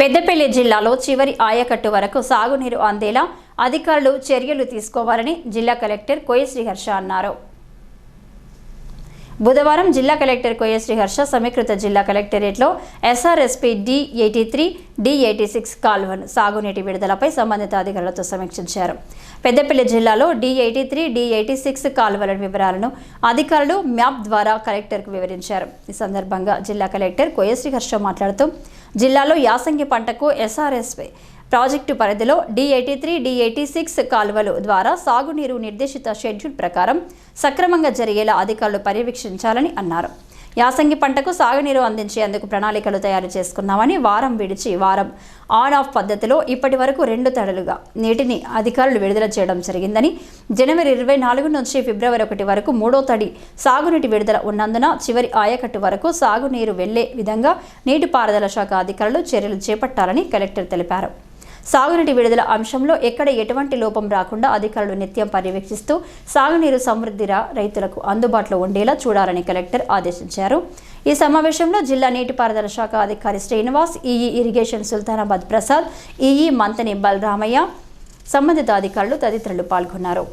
పెద్దపల్లి జిల్లాలో చివరి ఆయకట్టు వరకు సాగునీరు అందేలా అధికారులు చర్యలు తీసుకోవాలని జిల్లా కలెక్టర్ కోయ శ్రీహర్ష అన్నారు. బుధవారం జిల్లా కలెక్టర్ కోయ శ్రీహర్ష సమీకృత జిల్లా కలెక్టరేట్లో SRSP D eighty three D eighty six కాల్వన్ సాగునీటి విడుదలపై సంబంధిత అధికారులతో సమీక్షించారు. పెద్దపల్లి జిల్లాలో D eighty three D eighty six కాల్వల వివరాలను అధికారులు మ్యాప్ ద్వారా కలెక్టర్కు వివరించారు. ఈ సందర్భంగా జిల్లా కలెక్టర్ కోయ శ్రీహర్ష మాట్లాడుతూ జిల్లాలో యాసంగి పంటకు ఎస్ఆర్ఎస్పై ప్రాజెక్టు పరిధిలో D three D eighty six కాలువలు ద్వారా సాగునీరు నిర్దేశిత షెడ్యూల్ ప్రకారం సక్రమంగా జరిగేలా అధికారులు పర్యవేక్షించాలని అన్నారు. యాసంగి పంటకు సాగునీరు అందించేందుకు ప్రణాళికలు తయారు చేసుకున్నామని వారం విడిచి వారం ఆన్ ఆఫ్ పద్ధతిలో ఇప్పటి వరకు రెండు తడలుగా నీటిని అధికారులు విడుదల చేయడం జరిగిందని జనవరి ఇరవై నాలుగు నుంచి ఫిబ్రవరి ఒకటి వరకు మూడో తడి సాగునీటి విడుదల ఉన్నందున చివరి ఆయకట్టు వరకు సాగునీరు వెళ్ళే విధంగా నీటిపారుదల శాఖ అధికారులు చర్యలు చేపట్టాలని కలెక్టర్ తెలిపారు. సాగునీటి విడుదల అంశంలో ఎక్కడ ఎటువంటి లోపం రాకుండా అధికారులు నిత్యం పర్యవేక్షిస్తూ సాగునీరు సమృద్ధిరా రైతులకు అందుబాటులో ఉండేలా చూడాలని కలెక్టర్ ఆదేశించారు. ఈ సమావేశంలో జిల్లా నీటిపారుదల శాఖ అధికారి Srinivas EE irrigation Sultanabad Prasad EE Manthani Balaramayya సంబంధిత అధికారులు తదితరులు పాల్గొన్నారు.